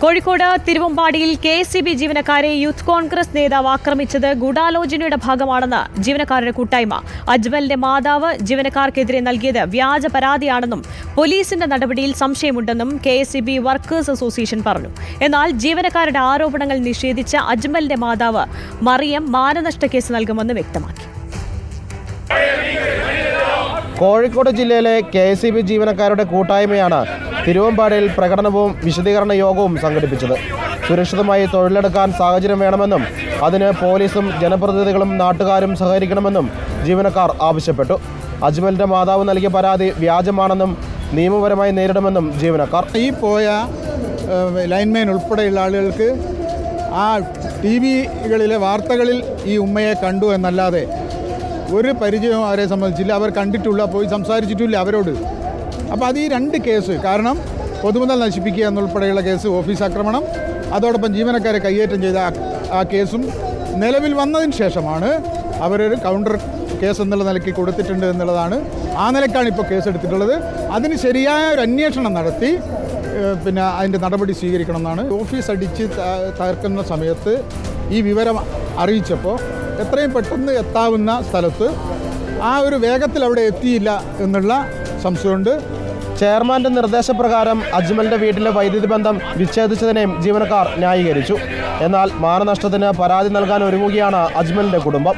കോഴിക്കോട് തിരുവമ്പാടിയിൽ K S B ജീവനക്കാരെ youth Congress നേതാവ് ആക്രമിച്ചത് ഗൂഢാലോചനയുടെ ഭാഗമാണെന്ന് ജീവനക്കാരുടെ കൂട്ടായ്മ. അജ്മലിന്റെ മാതാവ് ജീവനക്കാർക്കെതിരെ നൽകിയത് വ്യാജ പരാതിയാണെന്നും പോലീസിന്റെ നടപടിയിൽ സംശയമുണ്ടെന്നും K S B workers association പറഞ്ഞു. എന്നാൽ ജീവനക്കാരുടെ ആരോപണങ്ങൾ നിഷേധിച്ച അജ്മലിന്റെ മാതാവ് മറിയം മാനനഷ്ട കേസ് നൽകുമെന്ന് വ്യക്തമാക്കി. കോഴിക്കോട് ജില്ലയിലെ കെ എസ് സി ബി ജീവനക്കാരുടെ കൂട്ടായ്മയാണ് തിരുവമ്പാടിയിൽ പ്രകടനവും വിശദീകരണ യോഗവും സംഘടിപ്പിച്ചത്. സുരക്ഷിതമായി തൊഴിലെടുക്കാൻ സാഹചര്യം വേണമെന്നും അതിന് പോലീസും ജനപ്രതിനിധികളും നാട്ടുകാരും സഹകരിക്കണമെന്നും ജീവനക്കാർ ആവശ്യപ്പെട്ടു. അജ്മലിന്റെ മാതാവ് നൽകിയ പരാതി വ്യാജമാണെന്നും നിയമപരമായി നേരിടുമെന്നും ജീവനക്കാർ ഈ പോയ ലൈൻമാൻ ഉൾപ്പെടെയുള്ള ആളുകൾക്ക് ആ ടി വികളിലെ വാർത്തകളിൽ ഈ ഉമ്മയെ കണ്ടു എന്നല്ലാതെ ഒരു പരിചയവും അവരെ സംബന്ധിച്ചില്ല. അവർ കണ്ടിട്ടുള്ള പോയി സംസാരിച്ചിട്ടില്ല അവരോട്. അപ്പോൾ അത് ഈ രണ്ട് കേസ് കാരണം പൊതുമുതൽ നശിപ്പിക്കുക എന്നുൾപ്പെടെയുള്ള കേസ് ഓഫീസ് ആക്രമണം അതോടൊപ്പം ജീവനക്കാരെ കയ്യേറ്റം ചെയ്ത ആ- കേസും നിലവിൽ വന്നതിന് ശേഷമാണ് അവരൊരു കൗണ്ടർ കേസ് എന്നുള്ള നിലയ്ക്ക് കൊടുത്തിട്ടുണ്ട് എന്നുള്ളതാണ് ആ നിലയ്ക്കാണ് ഇപ്പോൾ കേസ് എടുത്തിട്ടുള്ളത്. അതിന് ശരിയായ ഒരു അന്വേഷണം നടത്തി പിന്നെ അതിന്റെ നടപടി സ്വീകരിക്കണം എന്നാണ് ഓഫീസ് അടിച്ച് തകർക്കുന്ന സമയത്ത് ഈ വിവരം അറിയിച്ചപ്പോൾ എത്രയും പെട്ടെന്ന് എത്താവുന്ന സ്ഥലത്ത് ആ ഒരു വേഗത്തിൽ അവിടെ എത്തിയില്ല എന്നുള്ള സംശയമുണ്ട്. ചെയർമാന്റെ നിർദ്ദേശപ്രകാരം അജ്മലിന്റെ വീട്ടിലെ വൈദ്യുതി ബന്ധം വിച്ഛേദിച്ചതിനെയും ജീവനക്കാർ ന്യായീകരിച്ചു. എന്നാൽ മാനനഷ്ടത്തിന് പരാതി നൽകാൻ ഒരുങ്ങുകയാണ് അജ്മലിന്റെ കുടുംബം.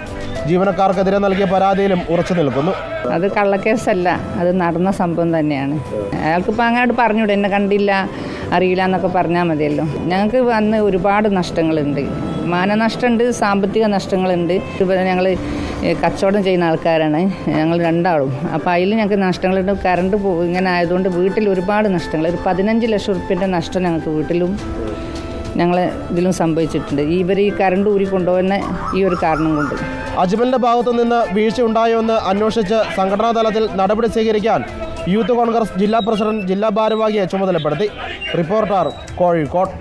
ജീവനക്കാർക്കെതിരെ നൽകിയ പരാതിയിലും ഉറച്ചു നിൽക്കുന്നു. അത് കള്ളക്കേസല്ല. അത് നടന്ന സംഭവം തന്നെയാണ്. അയാൾക്കിപ്പോൾ അങ്ങോട്ട് പറഞ്ഞൂടെ എന്നെ കണ്ടില്ല അറിയില്ല എന്നൊക്കെ പറഞ്ഞാൽ മതിയല്ലോ. ഞങ്ങൾക്ക് വന്ന് ഒരുപാട് നഷ്ടങ്ങളുണ്ട്. മാനനഷ്ടമുണ്ട് സാമ്പത്തിക നഷ്ടങ്ങളുണ്ട്. ഞങ്ങൾ കച്ചവടം ചെയ്യുന്ന ആൾക്കാരാണ്. ഞങ്ങൾ രണ്ടാളും. അപ്പോൾ അതിൽ ഞങ്ങൾക്ക് നഷ്ടങ്ങളുണ്ട്. കറണ്ട് ഇങ്ങനെ ആയതുകൊണ്ട് വീട്ടിൽ ഒരുപാട് നഷ്ടങ്ങൾ. ഒരു പതിനഞ്ച് ലക്ഷം ഉറുപ്പ്യന്റെ നഷ്ടം ഞങ്ങൾക്ക് വീട്ടിലും ഞങ്ങൾ ഇതിലും സംഭവിച്ചിട്ടുണ്ട്. ഇവർ ഈ കറണ്ട് ഊരി കൊണ്ടുപോകുന്ന ഈ ഒരു കാരണം കൊണ്ട്. അജ്മലിന്റെ ഭാഗത്തു നിന്ന് വീഴ്ച ഉണ്ടായോ എന്ന് അന്വേഷിച്ച് സംഘടനാ തലത്തിൽ നടപടി സ്വീകരിക്കാൻ യൂത്ത് കോൺഗ്രസ് ജില്ലാ പ്രസിഡന്റ് ജില്ലാ ഭാരവാഹിയെ ചുമതലപ്പെടുത്തി. റിപ്പോർട്ടർ കോഴിക്കോട്.